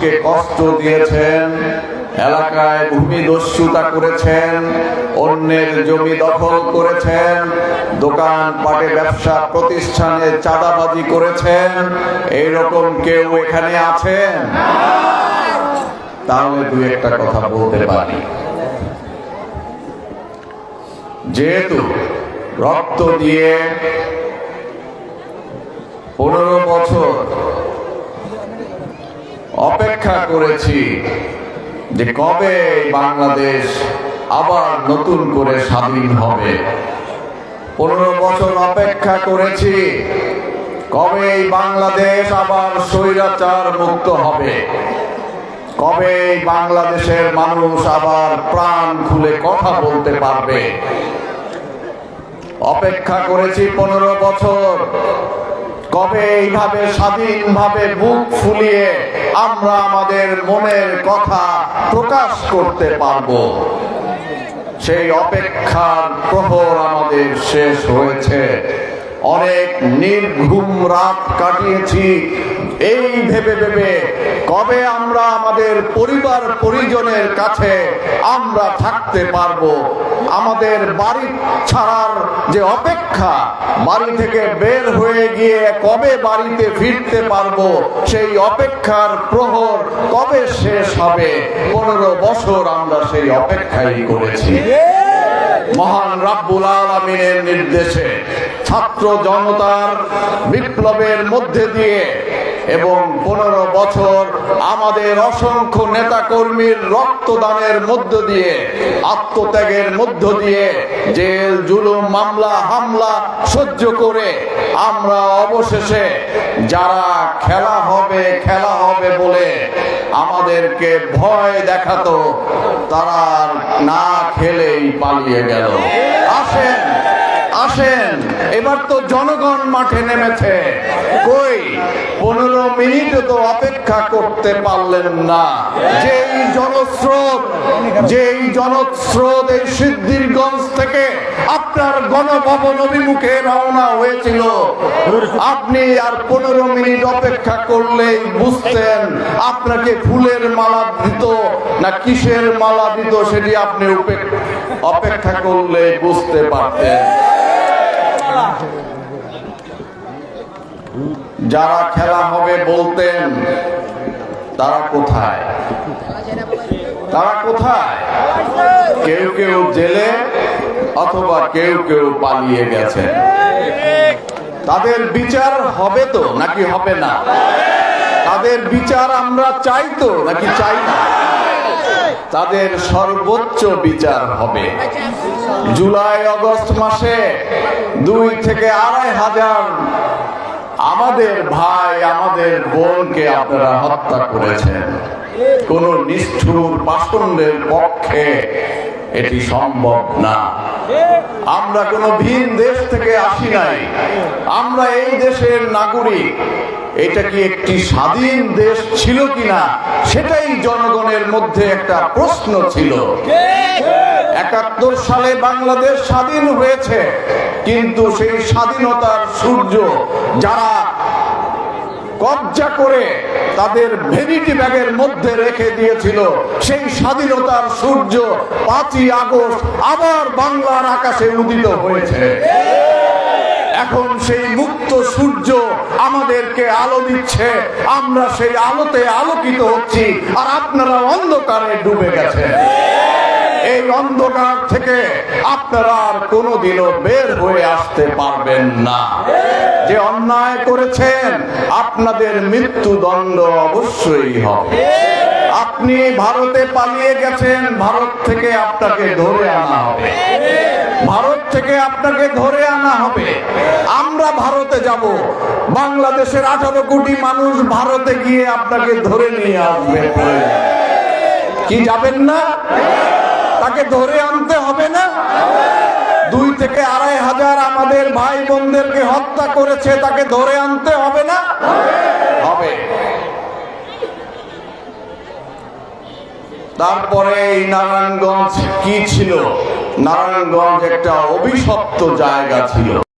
মানুষকে কষ্ট দিয়েছেন, এলাকায় ভূমি দস্যুতা করেছেন, অন্যের জমি দখল করেছেন দোকান পাটে ব্যবসা প্রতিষ্ঠানে চাঁদাবাজি করেছেন এইরকম কেউ এখানে আছেন? তাহলে দু একটা কথা বলতে পারি। যেহেতু রক্ত দিয়ে পনেরো বছর অপেক্ষা করেছি যে কবে বাংলাদেশ আবার নতুন করে স্বাধীন হবে। পনেরো বছর অপেক্ষা করেছি কবে বাংলাদেশ আবার স্বৈরাচার মুক্ত হবে। কবে বাংলাদেশের মানুষ আবার প্রাণ খুলে কথা বলতে পারবে। অপেক্ষা করেছি পনেরো বছর কবে এইভাবে স্বাধীনভাবে বুক ফুলিয়ে আমরা আমাদের মনের কথা প্রকাশ করতে পারব। সেই অপেক্ষার প্রহর আমাদের শেষ হয়েছে। অনেক নির্ঘুম রাত কাটিয়েছি। এই ভেবে ভেবে কবে আমরা আমাদের পরিবার পরিজনের কাছে আমরা থাকতে পারব? আমাদের বাড়ি ছাড়ার যে অপেক্ষা বাড়ি থেকে বের হয়ে গিয়ে কবে বাড়িতে ফিরতে পারব? সেই অপেক্ষার প্রহর কবে শেষ হবে? পনেরো বছর আমরা সেই অপেক্ষাই করেছি। মহান রাব্বুল আলমিনের নির্দেশে ছাত্র জনতার বিপ্লবের মধ্যে দিয়ে এবং পনেরো বছর আমাদের অসংখ্য নেতা কর্মীর রক্তদানের মধ্য দিয়ে, আত্মত্যাগের মধ্য দিয়ে জেল, জুলুম, মামলা, হামলা সহ্য করে আমরা অবশেষে যারা খেলা হবে খেলা হবে বলে আমাদেরকে ভয় দেখাতো, তারা না খেলেই পালিয়ে গেল। আসেন আসেন। এবার তো জনগণ মাঠে নেমেছে। কই? পনেরো মিনিট তো অপেক্ষা করতে পারলেন না। যেই জনস্রোত যেই জনস্রোত এই সিদ্ধিরগঞ্জ থেকে আপনার গণভবন অভিমুখে রওনা হয়েছিল। আপনি আর পনেরো মিনিট অপেক্ষা করলেই বুঝতেন আপনাকে ফুলের মালা দিত না কিসের মালা দিত সেটি আপনি অপেক্ষা করলে বুঝতে পারতেন। যারা খেলা হবে বলতেন, তারা কোথায়? তারা কোথায়? কেউ কেউ জেলে অথবা কেউ কেউ পালিয়ে গেছে। তাদের বিচার হবে তো, নাকি হবে না? তাদের বিচার আমরা চাই তো, নাকি চাই না? তাদের সর্বোচ্চ বিচার হবে। জুলাই, অগস্ট মাসে দুই থেকে আড়াই হাজার আমাদের ভাই, আমাদের বোনকে আপনারা হত্যা করেছেন। কোন নিষ্ঠুর পাষণ্ডের পক্ষে এটি সম্ভব না। আমরা কোন ভিন দেশ থেকে আসি নাই। আমরা এই দেশের নাগরিক। এটা কি একটি স্বাধীন দেশ ছিল কিনা, সেটাই জনগণের মধ্যে একটা প্রশ্ন ছিল। একাত্তর সালে বাংলাদেশ স্বাধীন হয়েছে, কিন্তু সেই স্বাধীনতার সূর্য যারা কবজা করে তাদের ভেনিটি ব্যাগের মধ্যে রেখে দিয়েছিল। সেই স্বাধীনতার সূর্য পাঁচই আগস্ট আবার বাংলার আকাশে উদিত হয়েছে। এখন সেই মুক্ত সূর্য আমাদেরকে আলো দিচ্ছে। আমরা সেই আলোতে আলোকিত হচ্ছি। আর আপনারা অন্ধকারে ডুবে গেছেন। এই অন্ধকার থেকে আপনারা আর কোনোদিনও বের হয়ে আসতে পারবেন না। যে অন্যায় করেছেন, আপনাদের মৃত্যুদণ্ড অবশ্যই হবে। আপনি ভারতে পালিয়ে গেছেন, ভারত থেকে আপনাকে ধরে আনা হবে। ভারত থেকে আপনাকে ধরে আনা হবে। আমরা ভারতে যাব। বাংলাদেশের আঠারো কোটি মানুষ ভারতে গিয়ে আপনাকে ধরে নিয়ে আসবে। কি যাবেন না? তাকে ধরে আনতে হবে না। দুই থেকে আড়াই হাজার আমাদের ভাই বোনদেরকে হত্যা করেছে, তাকে ধরে আনতে হবে না। হবে। তারপরে এই নারায়ণগঞ্জ কি ছিল? নারায়ণগঞ্জ একটা অভিশপ্ত জায়গা ছিল।